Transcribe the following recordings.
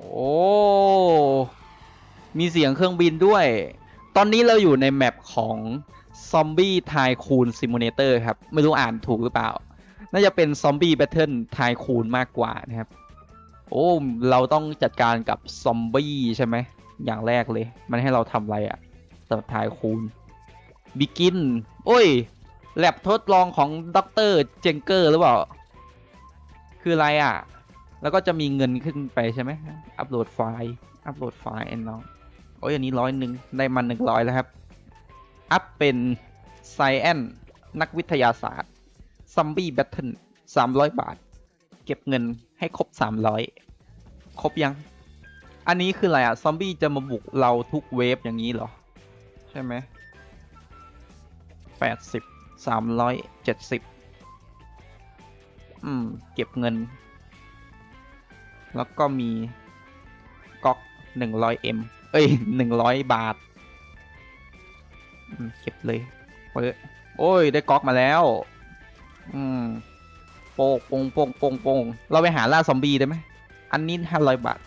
โอ้ มีเสียงเครื่องบินด้วย ตอนนี้เราอยู่ในแมปของ Zombie Tycoon Simulator ครับ ไม่รู้อ่านถูกหรือเปล่า น่าจะเป็น Zombie Battle Tycoon มากกว่านะครับ โอ้ เราต้องจัดการกับซอมบี้ใช่ไหม อย่างแรกเลย มันให้เราทำอะไรอะสำหรับไทคูนบิกิน โอ้ย แลบทดลองของด็อกเตอร์เจงเกอร์หรือเปล่า คืออะไรอะ แล้วก็จะมีเงินขึ้นไปใช่ไหมอัปโหลดไฟล์ อัปโหลดไฟล์เอ็นน้องโอ้ยอันนี้ร้อยหนึ่งได้มันหนึ่งร้อยแล้วครับ อัพเป็นไซแอนนักวิทยาศาสตร์ซัมบี้แบทเทิลสามร้อยบาท เก็บเงินให้ครบสามร้อยครบยัง อันนี้คืออะไรอะซอมบี้จะมาบุกเราทุกเวฟอย่างนี้เหรอ ใช่ไหมแปดสิบสามร้อยเจ็ดสิบอืม เก็บเงิน แล้วก็มีก๊อกหนึ่งร้อยเอ็มเอ้ยหนึ่งร้อยบาทเก็บเลยเปิดโอ้ย ได้ก๊อกมาแล้ว อืมโป่งโป่งโป่งโป่งโป่งเราไปหาล่าซอมบี้ได้ไหม อันนี้ห้าร้อยบาท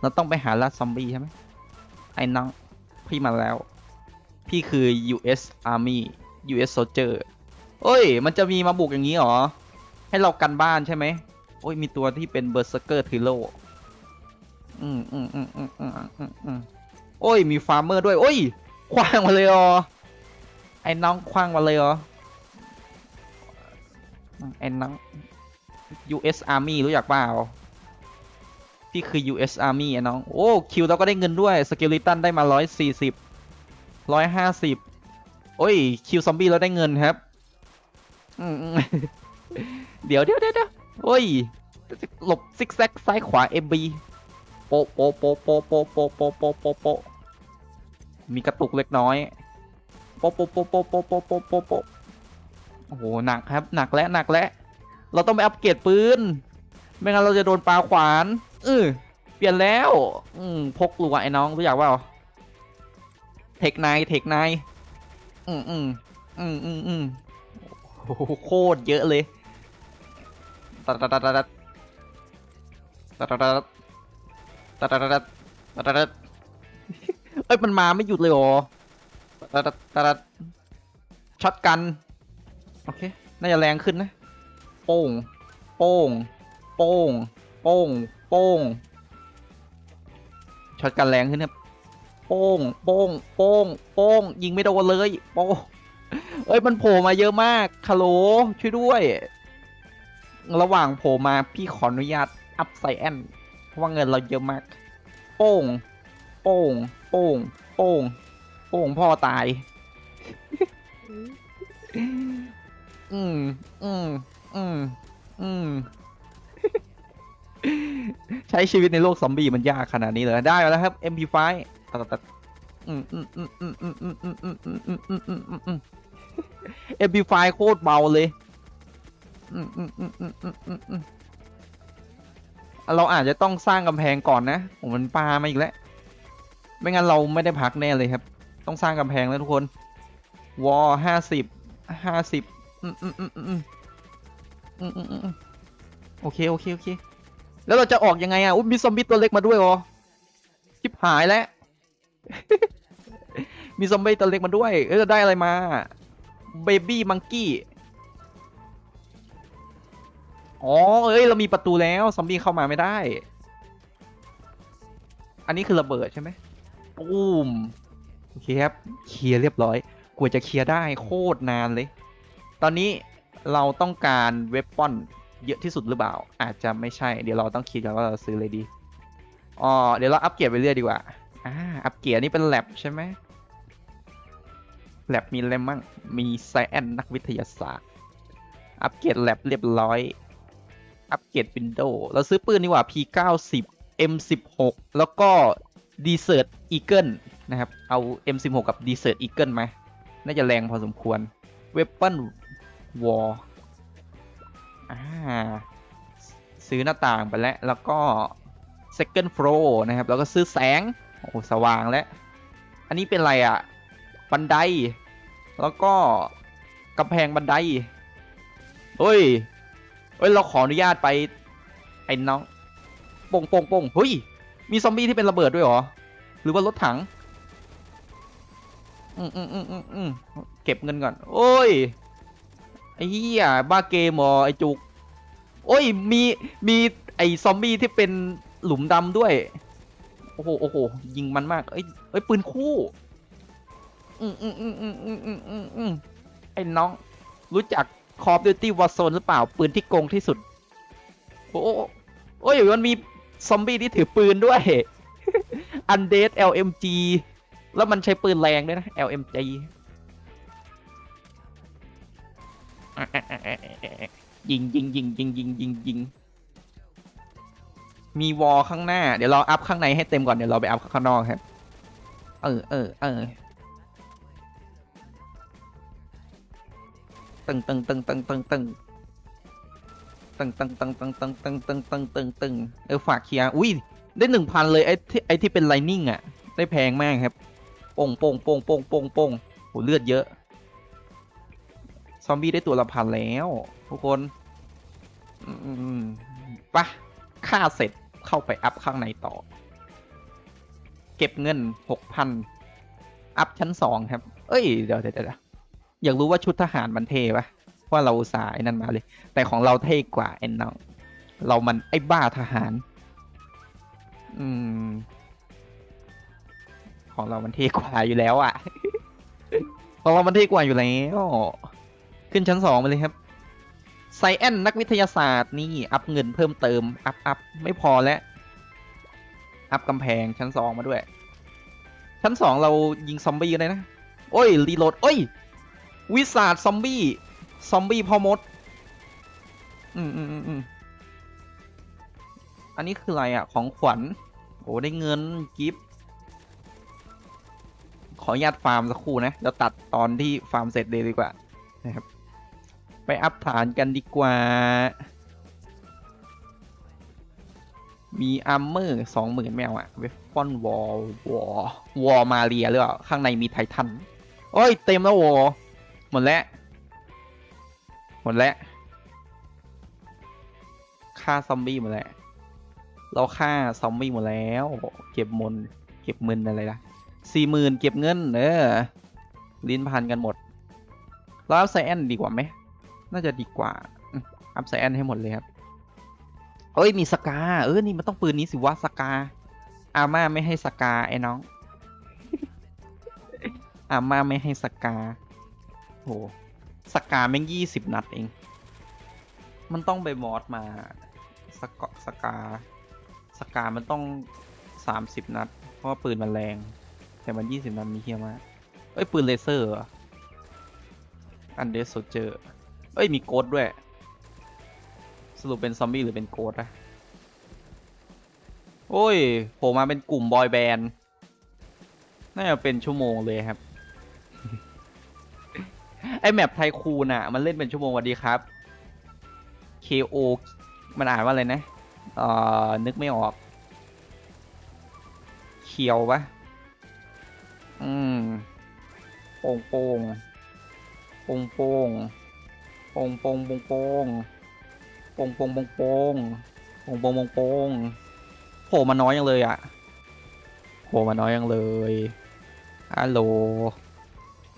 เราต้องไปหาล่าซอมบี้ใช่ไหมไอ้น้องพี่มาแล้ว พี่คือ US Army US Soldier เอ้ย มันจะมีมาบุกอย่างนี้หรอ ให้เรากันบ้านใช่ไหม โอ้ยมีตัวที่เป็นเบอร์เซอร์เกอร์ทิโลอืมอืมอืมอืมอืมอืมอืมโอ้ยมีฟาร์มเมอร์ด้วย โอ้ยคว้างมาเลยเหรอไอ้น้องคว้างมาเลยเหรอไอ้น้อง US Army รู้จักเปล่าพี่คือ US Army ไอ้น้อง โอ้ คิวเราก็ได้เงินด้วย สเกลิตันได้มาร้อยสี่สิบร้อยห้าสิบโอ้ย คิวซอมบี้เราได้เงินครับ อืมเดี๋ยวเดี๋ยวเดี๋ยว เดี๋ยวโอ้ย หลบซิกแซกซ้ายขวา MB โปโปะโปะโปะโปะโปะโปะโปะโปโปะมีกระตุกเล็กน้อยโปะโปะโปะโปะโปะโปโปะโปโปะโอ้โหหนักครับ หนักแล้วหนักแล้วเราต้องไปอัปเกรดปืน ไม่งั้นเราจะโดนปลาขวานเออเปลี่ยนแล้ว อืมพกลัวไอ้น้องรู้จักเปล่าเทคไนเทคไนอืมอืมอืมอืมอืมโอ้โหโคตรเยอะเลย ตัดตัดตัดตัดตัดตัดตัดตัดตัดตัดตัดตัดตัดตัดเอ้ยมันมาไม่หยุดเลยเหรอตัดตัดตัดตัดช็อตกัน โอเค น่าจะแรงขึ้นนะ โป้ง โป้ง โป้ง โป้ง โป้ง ช็อตกันแรงขึ้นครับโป้ง โป้ง โป้ง โป้ง ยิงไม่โดนเลย โป้ง เอ้ย มันโผล่มาเยอะมากคาโหลช่วยด้วย ระหว่างโผล่มาพี่ขออนุญาตอัพไซแอนเพราะว่าเงินเราเยอะมาก โป้ง โป้ง โป้ง โป้ง โป้งพ่อตาย อืม อืม อืม อืม ใช้ชีวิตในโลกซอมบี้มันยากขนาดนี้เลย ได้แล้วครับ MP5 ตัดตัดตัดอืมอืมอืมอืมอืมอืมอืมอืมอืมอืมอืมอืมอืมอืม MP5 โคตรเบาเลย เราอาจจะต้องสร้างกำแพงก่อนนะผมมันปลามาอีกแล้ว ไม่งั้นเราไม่ได้พักแน่เลยครับ ต้องสร้างกำแพงแล้วทุกคน วอลห้าสิบห้าสิบโอเคโอเคโอเค แล้วเราจะออกยังไงอะอุ้ยมีซอมบี้ตัวเล็กมาด้วยอ๋อชิบหายแล้ว มีซอมบี้ตัวเล็กมาด้วย เออได้อะไรมา เบบี้มังกี้ อ๋อ เอ้ย เรามีประตูแล้ว ซอมบี้เข้ามาไม่ได้ อันนี้คือระเบิดใช่ไหมปูมโอเคครับ เคลียร์เรียบร้อย กว่าจะเคลียร์ได้โคตรนานเลย ตอนนี้เราต้องการเวปปอนเยอะที่สุดหรือเปล่า อาจจะไม่ใช่ เดี๋ยวเราต้องคิดกันว่าเราซื้ออะไรดี อ๋อ เดี๋ยวเราอัปเกรดไปเรื่อยดีกว่า อ่า อัปเกรดนี่เป็นแลบใช่ไหมแลบมีอะไรมั่ง มีไซแอนนักวิทยาศาสตร์ อัปเกรดแลบเรียบร้อย อัปเกรดวินโดว์เราซื้อปืนดีกว่า P90 M16 แล้วก็ Desert Eagle นะครับ เอา M16 กับ Desert Eagle มาน่าจะแรงพอสมควร Weapon War อ่าซื้อหน้าต่างไปแล้ว แล้วก็ second floor นะครับ แล้วก็ซื้อแสง โอ้โหสว่างแล้ว อันนี้เป็นอะไรอะ่ะ บันได แล้วก็กำแพงบันไดเฮ้ย เฮ้ยเราขออนุญาตไปไอ้น้องปงปงปงเฮ้ยมีซอมบี้ที่เป็นระเบิดด้วยหรอ หรือว่ารถถัง อืมอืมอืมอืมอืมเก็บเงินก่อน โอ้ย ไอ้เหี้ยบ้าเกมอไอ้จุก โอ้ย มี มีไอ้ซอมบี้ที่เป็นหลุมดำด้วย โอ้โห โอ้โห ยิงมันมาก เอ้ย เอ้ย ปืนคู่ อืมอืมอืมอืมอืมอืมอืมไอ้น้อง รู้จัก Call of Duty Warzone หรือเปล่า ปืนที่โกงที่สุด โอ้โหโอ้ยมันมีซอมบี้ที่ถือปืนด้วย Undead LMG แล้วมันใช้ปืนแรงด้วยนะ LMG ยิงยิงยิงยิงยิงยิงยิงมีวอลข้างหน้า เดี๋ยวเราอัพข้างในให้เต็มก่อน เดี๋ยวเราไปอัพข้างนอกครับ เออเออเออ ตึงตึงตึงตึงตึงตึงตึงตึงตึงตึงตึงตึงตึงตึงตึงตึงเออฝากเคลียร์อุ้ยได้หนึ่งพันเลยไอ้ที่ไอ้ที่เป็นไลนิ่งอะ ได้แพงมากครับโป่งโป่งโป่งโป่งโป่งโป่งโหเลือดเยอะ ซอมบี้ได้ตัวละพันแล้ว ทุกคนปะค่าเสร็จเข้าไปอัพข้างในต่อ เก็บเงินหกพันอัพชั้นสองครับ เอ้ย เดี๋ยวเดี๋ยวเดี๋ยว อยากรู้ว่าชุดทหารมันเท่ปะว่าเราสายนั่นมาเลย แต่ของเราเท่กว่าไอ้น้องเรามันไอ้บ้าทหาร อืม ของเรามันเท่กว่าอยู่แล้วอะ่ะ ของเรามันเท่กว่าอยู่แล้วขึ้นชั้นสองไปเลยครับไซแอนนักวิทยาศาสตร์นี่อัพเงินเพิ่มเติม อัพอัพไม่พอแล้ว อัพกำแพงชั้นสองมาด้วย ชั้นสองเรายิงซอมบี้เลยนะ โอ้ย รีโหลด โอ้ย วิสาดซอมบี้ ซอมบี้พอมดอืมอืมอืมอืมอันนี้คืออะไรอะ ของขวัญ โอ้ได้เงินกิฟต์ขออนุญาตฟาร์มสักครู่นะเดี๋ยวตัดตอนที่ฟาร์มเสร็จเลยดีกว่า นะครับ ไปอัพฐานกันดีกว่า มีอัมเมอร์สองหมื่นแมวอะเวฟฟอนวอลวอลวอลมาเรียหรือเปล่า ข้างในมีไททัน โอ้ย เต็มแล้ววอล หมดแล้ว หมดแล้วฆ่าซอมบี้หมดแล้ว เราฆ่าซอมบี้หมดแล้ว เก็บมนเก็บเงินอะไรล่ะสี่หมื่นเก็บเงินเออลิ้นพันกันหมดเราอัพไซแอนดีกว่าไหม น่าจะดีกว่า อัพไซแอนให้หมดเลยครับเอ้ย มีสกา เออ นี่มันต้องปืนนี้สิวะสกา อาม่าไม่ให้สกาไอ้น้อง อาม่าไม่ให้สกา โหสกาแม่งยี่สิบนัดเอง มันต้องไปมอดมาสกสกาสกามันต้องสามสิบนัด เพราะว่าปืนมันแรง แต่มันยี่สิบนัดมีเฮียมากเอ้ยปืนเลเซอร์ออันเดสโซเจอร์เอ้ยมีโกดด้วย สรุปเป็นซอมบี้หรือเป็นโกดอะโอ้ยโผล่มาเป็นกลุ่มบอยแบนด์น่าจะเป็นชั่วโมงเลยครับ ไอแมปไทคูนอะมันเล่นเป็นชั่วโมงวัสดีครับ KO มันอ่านว่าอะไรนะ เอ่อ นึกไม่ออกเคียวปะอืมโป่งโป่งโป่งโป่งโป่งโป่งโป่งโป่งโป่งโป่งโป่งโป่งโป่งโป่งโป่งโป่งโผล่มาน้อยยังเลยอะโผล่มาน้อยยังเลยฮัลโหล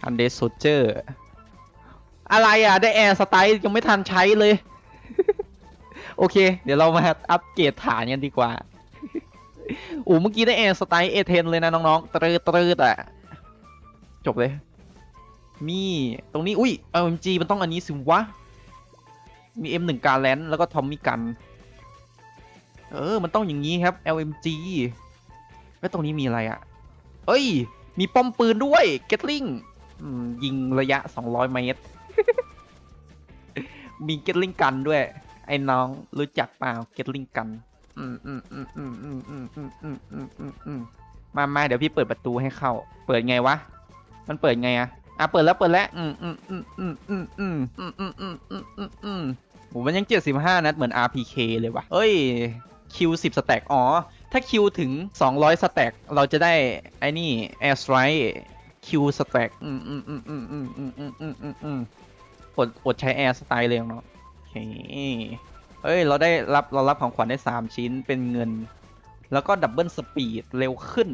อันเดสโซเจอร์ อะไรอะ ได้แอร์สไตล์ยังไม่ทันใช้เลย โอเค เดี๋ยวเรามาอัปเกรดฐานกันดีกว่าโอ้เมื่อกี้ได้แอร์สไตล์เอเทนเลยนะน้องๆตรืดตรืดอะ จบเลย มีตรงนี้ อุ้ย LMG มันต้องอันนี้สิวะ มี M1 การแลนแล้วก็ทอมมี่กัน เออ มันต้องอย่างนี้ครับ LMG แล้วตรงนี้มีอะไรอะ่ะ เอ้ย มีป้อมปืนด้วย เกตลิงยิงระยะ 200 เมตร มีเกตลิงกันด้วย ไอ้น้องรู้จักเปล่าเกตลิงกันอืมอืมอืมอืมอืมอืมอืมอืมอืมอืมอืมมามาเดี๋ยวพี่เปิดประตูให้เข้า เปิดไงวะ มันเปิดไงอะอะเปิดแล้วเปิดแล้วอืมอืมอืมอืมอืมอืมอืมอืมอืมอืมอืมอืมโหมันยังเจ็ดสิบห้านัดเหมือน RPK เลยวะเอ้ยคิวสิบสแต็กอ๋อ ถ้าคิวถึงสองร้อยสแต็กเราจะได้ไอ้นี่ Air Strike คิวสแต็กอืมอืมอืมอืมอืมอืมอืมอืมอืม อดอดใช้ Air Strike เลยเนาะโอเคเอ้ย เราได้รับเรารับของขวัญได้ 3 ชิ้นเป็นเงิน แล้วก็ดับเบิลสปีดเร็วขึ้น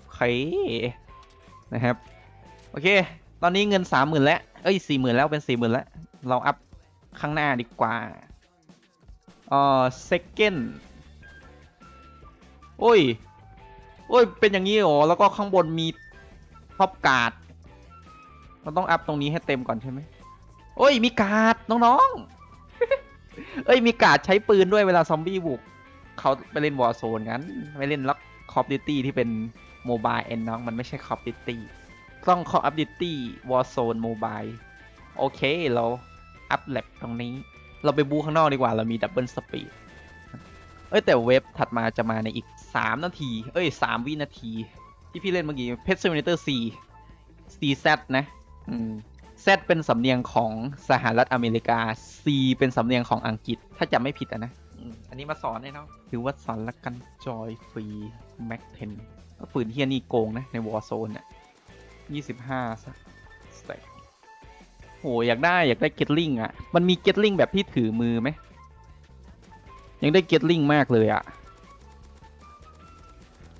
โอเคนะครับ โอเค ตอนนี้เงิน 30,000 แล้ว เอ้ย 40,000 แล้วเป็น 40,000 แล้ว เราอัพข้างหน้าดีกว่าอ่อ second โอ้ย โอ้ย เป็นอย่างนี้เหรอแล้วก็ข้างบนมีท็อปการ์ดเราต้องอัพตรงนี้ให้เต็มก่อนใช่ไหม โอ้ยมีกาดน้องๆ เอ้ยมีกาดใช้ปืนด้วยเวลาซอมบี้บุกเขาไปเล่นวอร์โซนงั้นไม่เล่นล็อกคอฟดิตี้ที่เป็นโมบายเอ็นน้องมันไม่ใช่คอฟดิตี้ต้องคอฟดิตี้วอร์โซนโมบายโอเคเราอัพแลบตรงนี้ เราไปบูข้างนอกดีกว่าเรามีดับเบิลสปีดเอ้ยแต่เว็บถัดมาจะมาในอีก 3 นาที เอ้ย 3 วินาที ที่พี่เล่นเมื่อกี้เพ t ซิมูเลเตอร์ C CZ นะ อืม Z เป็นสำเนียงของสหรัฐอเมริกา C เป็นสำเนียงของอังกฤษ ถ้าจำไม่ผิดอะนะอืมอันนี้มาสอนเลยเนาะถือว่าสอนละกันจอยฟรีแม็กเทนปืนเฮียนี่โกงนะ ในวอร์โซนเนี่ยยี่สิบห้าสเต็กโหอยากได้อยากได้เกตลิงอะมันมีเกตลิงแบบที่ถือมือไหมยังได้เกตลิงมากเลยอะ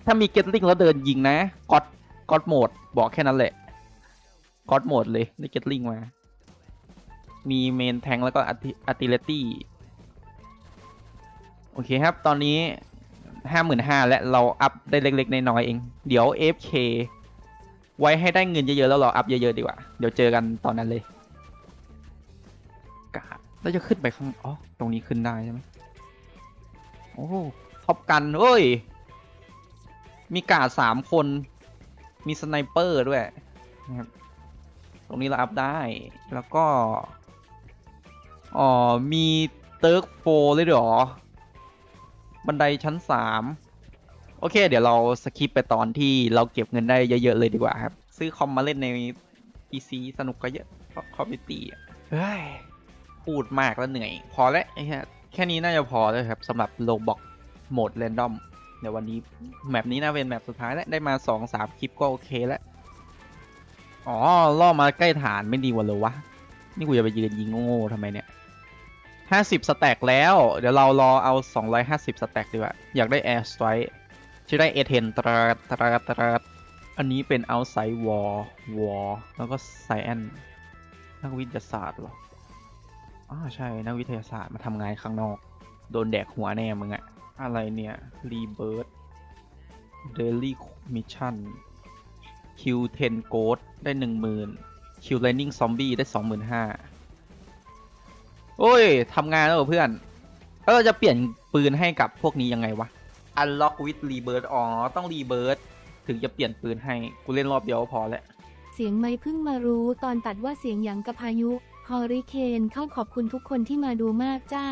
ถ้ามีเกตลิงแล้วเดินยิงนะกดกดโหมดบอกแค่นั้นแหละ กดโหมดเลยได้เกตลิงมา มีเมนแทงแล้วก็อัติเลตี้โอเคครับ ตอนนี้ห้าหมื่นห้าและเราอัพได้เล็กๆ น้อยๆเอง เดี๋ยว FK ไว้ให้ได้เงินเยอะๆ แล้วเราอัพเยอะๆ ดีกว่า เดี๋ยวเจอกันตอนนั้นเลยกาดแล้วจะขึ้นไปข้าง อ๋อ ตรงนี้ขึ้นได้ใช่ไหมโอ้ท็อปกันเอ้ย มีกาดสามคน มีสไนเปอร์ด้วยนะครับ รงนี้เราอัพได้ แล้วก็ อ๋อ มีเติร์กโฟเลยเหรอ บันไดชั้นสามโอเค เดี๋ยวเราสคิปไปตอนที่เราเก็บเงินได้เยอะ ๆ เลยดีกว่าครับ ซื้อคอมมาเล่นใน PC สนุกก็เยอะเพราะคอมพิวตี้เฮ้ย พูดมากแล้วเหนื่อย พอแล้วไอ้เหี้ยแค่นี้น่าจะพอแล้วครับสำหรับโลบอกโหมดเรนดอมเดี๋ยววันนี้แมปนี้น่าเป็นแมปสุดท้ายแล้วได้มาสองสามคลิปก็โอเคแล้ว อ๋อล่อมาใกล้ฐานไม่ดีกว่าเลยวะ นี่กูจะไปยืนยิงโง่ๆทำไมเนี่ยห้าสิบสแต็กแล้ว เดี๋ยวเรารอเอาสองร้อยห้าสิบสแต็กดีกว่า อยากได้แอร์สไตร์จะได้เอเทนตราตราตราอันนี้เป็นเอาไซวอลวอลแล้วก็ไซแอนนักวิทยาศาสตร์เหรออ๋อใช่ นักวิทยาศาสตร์มาทำงานข้างนอก โดนแดกหัวแน่มึงอะอะไรเนี่ยรีเบิร์ดเดลี่มิชชั่น คิวเทนโกดได้หนึ่งหมื่นคิวไลนิ่งซอมบี้ได้สองหมื่นห้าโอ้ยทำงานแล้วเพื่อนแล้วเราจะเปลี่ยนปืนให้กับพวกนี้ยังไงวะ Unlock with Rebirth อ๋อ ต้อง Rebirth ถึงจะเปลี่ยนปืนให้ กูเล่นรอบเดียวพอแล้ว เสียงไม่เพิ่งมารู้ตอนตัดว่าเสียงอย่างกับพายุฮอริเคนเข้าขอบคุณทุกคนที่มาดูมากจ้า